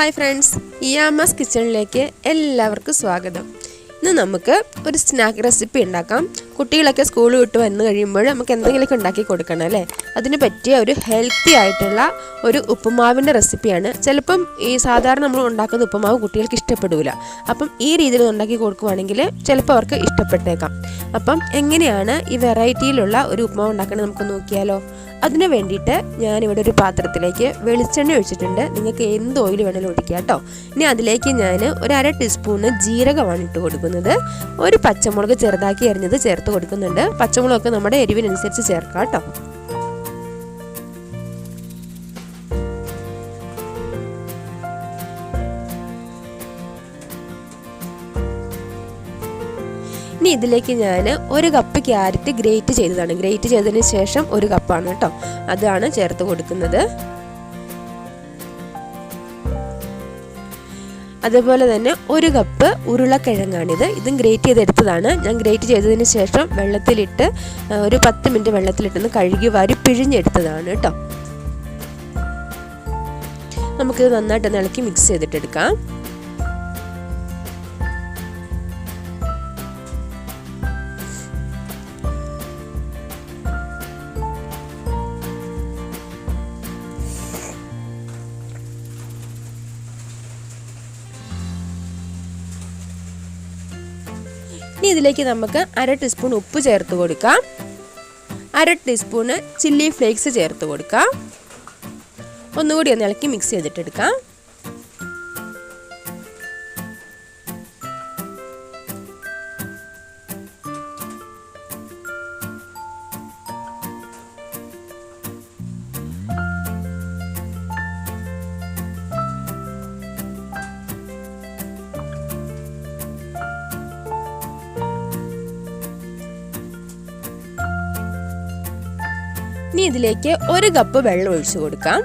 Hi friends ഇയാമസ് കിച്ചണിലേക്ക് എല്ലാവർക്കും സ്വാഗതം. ഇന്ന് നമുക്ക് ഒരു സ്നാക്ക് റെസിപ്പി ഉണ്ടാക്കാം. കുട്ടികളൊക്കെ സ്കൂൾ വിട്ട് വന്നു കഴിയുമ്പോൾ നമുക്ക് എന്തെങ്കിലുമൊക്കെ ഉണ്ടാക്കി കൊടുക്കണം അല്ലേ? അതിന് പറ്റിയ ഒരു ഹെൽത്തി ആയിട്ടുള്ള ഒരു ഉപ്പുമാവിന്റെ റെസിപ്പിയാണ് ചിലപ്പം ഈ സാധാരണ നമ്മൾ ഉണ്ടാക്കുന്ന ഉപ്പുമാവ് കുട്ടികൾക്ക് ഇഷ്ടപ്പെടില്ല അപ്പം ഈ രീതിയിൽ ഉണ്ടാക്കി കൊടുക്കുവാണെങ്കിൽ ചിലപ്പോൾ അവർക്ക് ഇഷ്ടപ്പെട്ടേക്കാം. അപ്പം എങ്ങനെയാണ് ഈ വെറൈറ്റിയിലുള്ള ഒരു ഉപ്പുമാവ് ഉണ്ടാക്കുന്നത് നമുക്ക് നോക്കിയാലോ? അതിന് വേണ്ടിയിട്ട് ഞാനിവിടെ ഒരു പാത്രത്തിലേക്ക് വെളിച്ചെണ്ണ ഒഴിച്ചിട്ടുണ്ട്. നിങ്ങൾക്ക് എന്ത് ഓയിൽ വേണമെങ്കിലും ഒഴിക്കുക കേട്ടോ. ഇനി അതിലേക്ക് ഞാൻ ഒരു അര ടീസ്പൂണ് ജീരകമാണ് ഇട്ട് കൊടുക്കുന്നത്. ഒരു പച്ചമുളക് ചെറുതാക്കി എറിഞ്ഞത് ചേർത്ത് കൊടുക്കുന്നുണ്ട്. പച്ചമുളകൊക്കെ നമ്മുടെ എരിവിനനുസരിച്ച് ചേർക്കാം കേട്ടോ. ഇനി ഇതിലേക്ക് ഞാൻ ഒരു കപ്പ് ക്യാരറ്റ് ഗ്രേറ്റ് ചെയ്തതാണ്. ഗ്രേറ്റ് ചെയ്തതിന് ശേഷം ഒരു കപ്പാണ് കേട്ടോ. അതാണ് ചേർത്ത് കൊടുക്കുന്നത്. അതുപോലെ തന്നെ ഒരു കപ്പ് ഉരുളക്കിഴങ്ങാണിത്. ഇതും ഗ്രേറ്റ് ചെയ്തെടുത്തതാണ്. ഞാൻ ഗ്രേറ്റ് ചെയ്തതിന് ശേഷം വെള്ളത്തിലിട്ട് ഒരു പത്ത് മിനിറ്റ് വെള്ളത്തിലിട്ടൊന്ന് കഴുകി വാരി പിഴിഞ്ഞെടുത്തതാണ് കേട്ടോ. നമുക്കിത് നന്നായിട്ട് ഇളക്കി മിക്സ് ചെയ്തിട്ടെടുക്കാം. ഇനി ഇതിലേക്ക് നമുക്ക് അര ടീസ്പൂൺ ഉപ്പ് ചേർത്ത് കൊടുക്കാം. അര ടീസ്പൂണ് ചില്ലി ഫ്ലേക്സ് ചേർത്ത് കൊടുക്കാം. ഒന്നുകൂടി ഒന്ന് ഇളക്കി മിക്സ് ചെയ്തിട്ടെടുക്കാം ഇനി ഇതിലേക്ക് ഒരു കപ്പ് വെള്ളം ഒഴിച്ചു കൊടുക്കാം.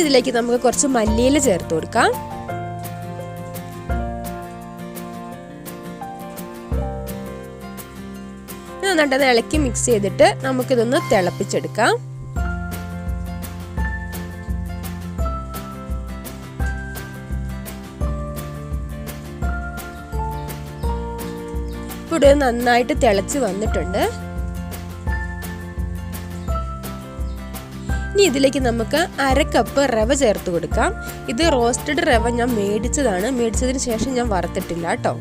ഇതിലേക്ക് നമുക്ക് കുറച്ച് മല്ലിയില ചേർത്ത് കൊടുക്കാം. നന്നായിട്ട് ഇളക്കി മിക്സ് ചെയ്തിട്ട് നമുക്കിതൊന്ന് തിളപ്പിച്ചെടുക്കാം. ഇവിടെ നന്നായിട്ട് തിളച്ച് വന്നിട്ടുണ്ട്. ഇനി ഇതിലേക്ക് നമുക്ക് അര കപ്പ് റവ ചേർത്ത് കൊടുക്കാം. ഇത് റോസ്റ്റഡ് റവ ഞാൻ മേടിച്ചതാണ്. മേടിച്ചതിന് ശേഷം ഞാൻ വറുത്തിട്ടില്ല കേട്ടോ.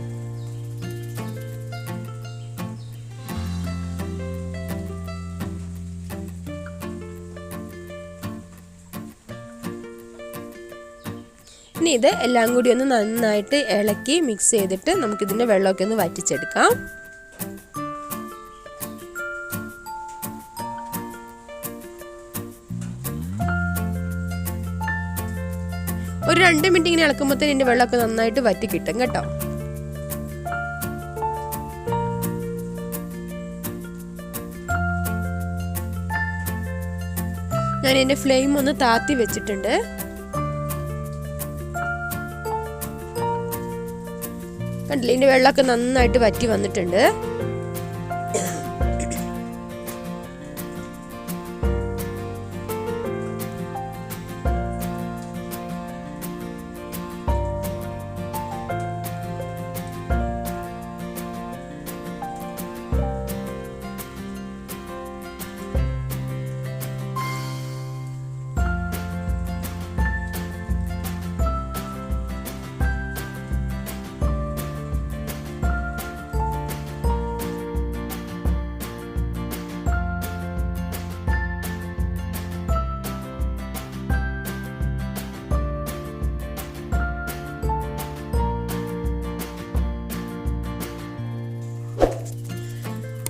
ഇനി ഇത് എല്ലാം കൂടി ഒന്ന് നന്നായിട്ട് ഇളക്കി മിക്സ് ചെയ്തിട്ട് നമുക്കിതിന്റെ വെള്ളമൊക്കെ ഒന്ന് വറ്റിച്ചെടുക്കാം. ഒരു രണ്ട് മിനിറ്റ് ഇങ്ങനെ ഇളക്കുമ്പോഴത്തേന് ഇതിന്റെ വെള്ളമൊക്കെ നന്നായിട്ട് വറ്റി കിട്ടും കേട്ടോ. ഞാൻ എന്റെ ഫ്ലെയിം ഒന്ന് താത്തി വെച്ചിട്ടുണ്ട്. കണ്ടില്ലേ? ഇതിന്റെ വെള്ളമൊക്കെ നന്നായിട്ട് വറ്റി വന്നിട്ടുണ്ട്.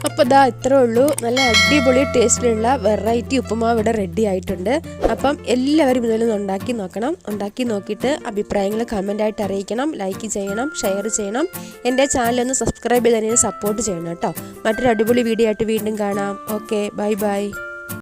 അപ്പോൾ ഇതാ ഇത്രേ ഉള്ളൂ. നല്ല അടിപൊളി ടേസ്റ്റിലുള്ള വെറൈറ്റി ഉപ്പുമാവ് ഇവിടെ റെഡി ആയിട്ടുണ്ട്. അപ്പം എല്ലാവരും ഇതിലൊന്ന് ഉണ്ടാക്കി നോക്കണം. ഉണ്ടാക്കി നോക്കിയിട്ട് അഭിപ്രായങ്ങൾ കമന്റായിട്ട് അറിയിക്കണം. ലൈക്ക് ചെയ്യണം ഷെയർ ചെയ്യണം. എന്റെ ചാനലൊന്ന് സബ്സ്ക്രൈബ് ചെയ്ത് തന്നെ സപ്പോർട്ട് ചെയ്യണം കേട്ടോ. മറ്റൊരു അടിപൊളി വീഡിയോ ആയിട്ട് വീണ്ടും കാണാം. Okay bye bye